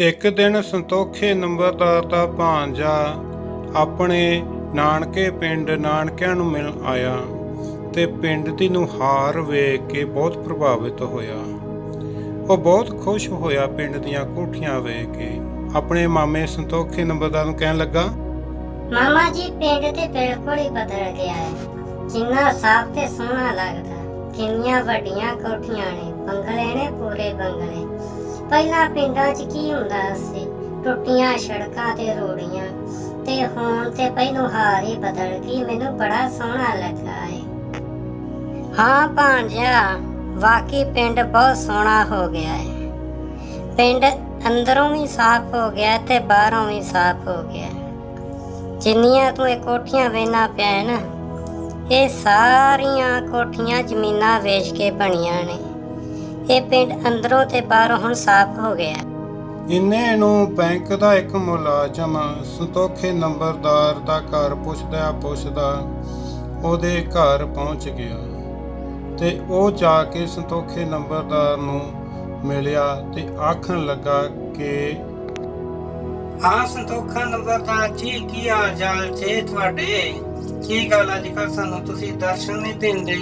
ਇੱਕ ਦਿਨ ਸੰਤੋਖੇ ਨੰਬਰਦਾਰ ਦਾ ਭਾਂਜਾ ਆਪਣੇ ਨਾਨਕੇ ਪਿੰਡ ਨਾਨਕਿਆਂ ਨੂੰ ਮਿਲਣ ਆਇਆ ਤੇ ਪਿੰਡ ਦੀ ਨੁਹਾਰ ਵੇਖ ਕੇ ਬਹੁਤ ਪ੍ਰਭਾਵਿਤ ਹੋਇਆ। ਉਹ ਬਹੁਤ ਖੁਸ਼ ਹੋਇਆ ਪਿੰਡ ਦੀਆਂ ਕੋਠੀਆਂ ਵੇਖ ਕੇ। ਆਪਣੇ ਮਾਮੇ ਸੰਤੋਖੇ ਨੰਬਰਦਾਰ ਨੂੰ ਕਹਿਣ ਲੱਗਾ, ਮਾਮਾ ਜੀ, ਪਿੰਡ ਤੇ ਬਿਲਕੁਲ ਹੀ ਬਦਲ ਗਿਆ ਹੈ। ਕਿੰਨਾ ਸਾਫ਼ ਤੇ ਸੋਹਣਾ ਲੱਗਦਾ, ਕਿੰਨੀਆਂ ਵੱਡੀਆਂ ਕੋਠੀਆਂ ਨੇ, ਬੰਗਲੇ ਨੇ ਪਹਿਲਾਂ ਪਿੰਡਾਂ 'ਚ ਕੀ ਹੁੰਦਾ ਸੀ? ਟੁੱਟੀਆਂ, ਸੜਕਾਂ ਤੇ ਰੋੜੀਆਂ। ਤੇ ਹੁਣ ਤੇ ਪਹਿਲੋਂ ਹਾਰ ਹੀ ਬਦਲ ਗਈ। ਮੈਨੂੰ ਬੜਾ ਸੋਹਣਾ ਲੱਗਾ ਏ। ਹਾਂ ਭਾਂਜਾ ਵਾਕੀ ਪਿੰਡ ਬਹੁਤ ਸੋਹਣਾ ਹੋ ਗਿਆ ਹੈ ਪਿੰਡ ਅੰਦਰੋਂ ਵੀ ਸਾਫ਼ ਹੋ ਗਿਆ ਤੇ ਬਾਹਰੋਂ ਵੀ ਸਾਫ਼ ਹੋ ਗਿਆ। ਜਿੰਨੀਆਂ ਤੂੰ ਇਹ ਕੋਠੀਆਂ ਵੇਨਾ ਪਿਆ ਨਾ, ਇਹ ਸਾਰੀਆਂ ਕੋਠੀਆਂ ਜ਼ਮੀਨਾਂ ਵੇਚ ਕੇ ਬਣੀਆਂ ਨੇ। ਇਹ ਪਿੰਡ ਅੰਦਰੋਂ ਤੇ ਬਾਹਰੋਂ ਹੁਣ ਸਾਫ਼ ਹੋ ਗਿਆ। ਇੰਨੇ ਨੂੰ ਬੈਂਕ ਦਾ ਇੱਕ ਮੁਲਾਜ਼ਮ ਸੰਤੋਖੇ ਨੰਬਰਦਾਰ ਦਾ ਘਰ ਪੁੱਛਦਾ ਪੁੱਛਦਾ ਉਹਦੇ ਘਰ ਪਹੁੰਚ ਗਿਆ ਤੇ ਉਹ ਜਾ ਕੇ ਸੰਤੋਖੇ ਨੰਬਰਦਾਰ ਨੂੰ ਮਿਲਿਆ ਤੇ ਆਖਣ ਲੱਗਾ ਕਿ ਹਾਂ ਸੰਤੋਖਾ ਨੰਬਰਦਾਰ ਜੀ ਕੀ ਹਾਲ ਚਾਲ ਜੇ ਤੁਹਾਡੇ? ਕੀ ਗੱਲ ਅੱਜ ਕੱਲ ਸਾਨੂੰ ਤੁਸੀਂ ਦਰਸ਼ਨ ਨਹੀਂ ਦਿੰਦੇ?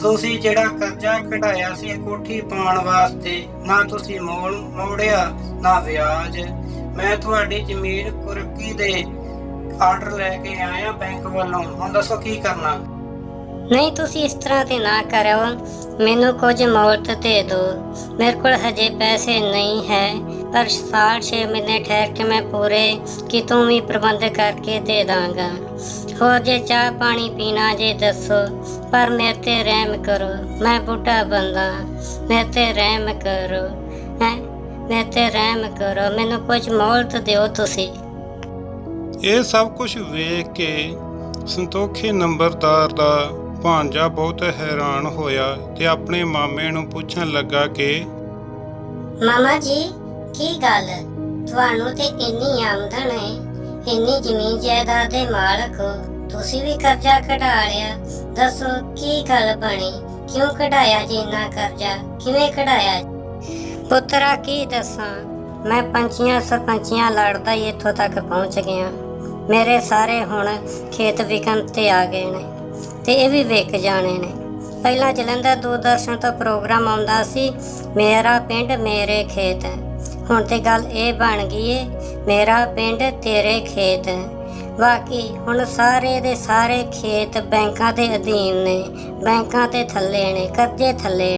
ਤੁਸੀਂ ਜਿਹੜਾ ਕਰਜ਼ਾ ਕਢਾਇਆ ਸੀ, ਕੋਠੀ ਪਾਉਣ ਵਾਸਤੇ, ਨਾ ਤੁਸੀਂ ਮੋੜ, ਮੋੜਿਆ, ਨਾ ਵਿਆਜ। ਮੈਂ ਤੁਹਾਡੀ ਜ਼ਮੀਨ ਕੁਰਕੀ ਦੇ ਆਰਡਰ ਲੈ ਕੇ ਆਇਆ ਬੈਂਕ ਵੱਲੋਂ। ਹੁਣ ਦੱਸੋ ਕੀ ਕਰਨਾ? ਨਹੀਂ, ਤੁਸੀਂ ਇਸ ਤਰ੍ਹਾਂ ਤੇ ਨਾ ਕਰੋ ਮੈਨੂੰ ਕੁਝ ਮੌਲਤ ਦੇ ਦਿਓ। ਮੇਰੇ ਕੋਲ ਹਜੇ ਪੈਸੇ ਨਹੀਂ ਹੈ, ਪਰ ਸਾਲ 6 ਮਹੀਨੇ ਠਹਿਰ ਕੇ ਮੈਂ ਪੂਰੇ ਕਿਤੋਂ ਵੀ ਪ੍ਰਬੰਧ ਕਰਕੇ ਦੇ ਦਾਂਗਾ। ਹੋਰ ਜੇ ਚਾਹ ਪਾਣੀ ਪੀਣਾ ਜੇ ਦੱਸੋ। ਪਰ ਮੇਰੇ ਤੇ ਰਹਿਮ ਕਰੋ ਮੈਂ ਬੁੱਢਾ ਬੰਦਾ ਮੇਰੇ ਤੇ ਰਹਿਮ ਕਰੋ ਹੈ? ਮੇਰੇ ਤੇ ਰਹਿਮ ਕਰੋ ਮੈਨੂੰ ਕੁਝ ਮੌਲਤ ਦਿਓ ਤੁਸੀਂ। ਇਹ ਸਭ ਕੁਝ ਵੇਖ ਕੇ ਸੰਤੋਖੇ ਨੰਬਰਦਾਰ ਦਾ ਭਾਂਜਾ ਬਹੁਤ ਹੈਰਾਨ ਹੋਇਆ ਤੇ ਆਪਣੇ ਮਾਮੇ ਨੂੰ ਪੁੱਛਣ ਲੱਗਾ ਕਿ ਮਾਮਾ ਜੀ ਕੀ ਗੱਲ? ਤੁਹਾਨੂੰ ਤੇ ਇੰਨੀ ਆਮਦਨ ਹੈ ਇੰਨੀ ਜ਼ਮੀਨ ਜਾਇਦਾਦ ਦੇ ਮਾਲਕ ਹੋ। ਤੁਸੀਂ ਵੀ ਕਰਜ਼ਾ ਕਢਾ ਲਿਆ। ਦੱਸੋ, ਕੀ ਗੱਲ ਬਣੀ? ਕਿਉਂ ਕਢਾਇਆ ਜੀ ਇੰਨਾ ਕਰਜ਼ਾ ਕਿਵੇਂ ਕਢਾਇਆ? ਪੁੱਤਰਾ, ਕੀ ਦੱਸਾਂ? ਮੈਂ ਪੰਚੀਆਂ ਸਰਪੰਚੀਆਂ ਲੜਦਾ ਹੀ ਇੱਥੋਂ ਤੱਕ ਪਹੁੰਚ ਗਿਆ। ਮੇਰੇ ਸਾਰੇ ਹੁਣ ਖੇਤ ਵਿਕਣ ਤੇ ਆ ਗਏ ਨੇ ਤੇ ਇਹ ਵੀ ਵਿਕ ਜਾਣੇ ਨੇ। ਪਹਿਲਾਂ ਜਲੰਧਰ ਦੂਰਦਰਸ਼ਨ ਤੋਂ ਪ੍ਰੋਗਰਾਮ ਆਉਂਦਾ ਸੀ, ਮੇਰਾ ਪਿੰਡ ਮੇਰੇ ਖੇਤ ਹੁਣ ਤੇ ਗੱਲ ਇਹ ਬਣ ਗਈ ਏ, ਮੇਰਾ ਪਿੰਡ ਤੇਰੇ ਖੇਤ ਵਾਕਈ ਹੁਣ ਸਾਰੇ ਦੇ ਸਾਰੇ ਖੇਤ ਬੈਂਕਾਂ ਦੇ ਅਧੀਨ ਨੇ, ਬੈਂਕਾਂ ਤੇ ਥੱਲੇ ਨੇ, ਕਰਜ਼ੇ ਥੱਲੇ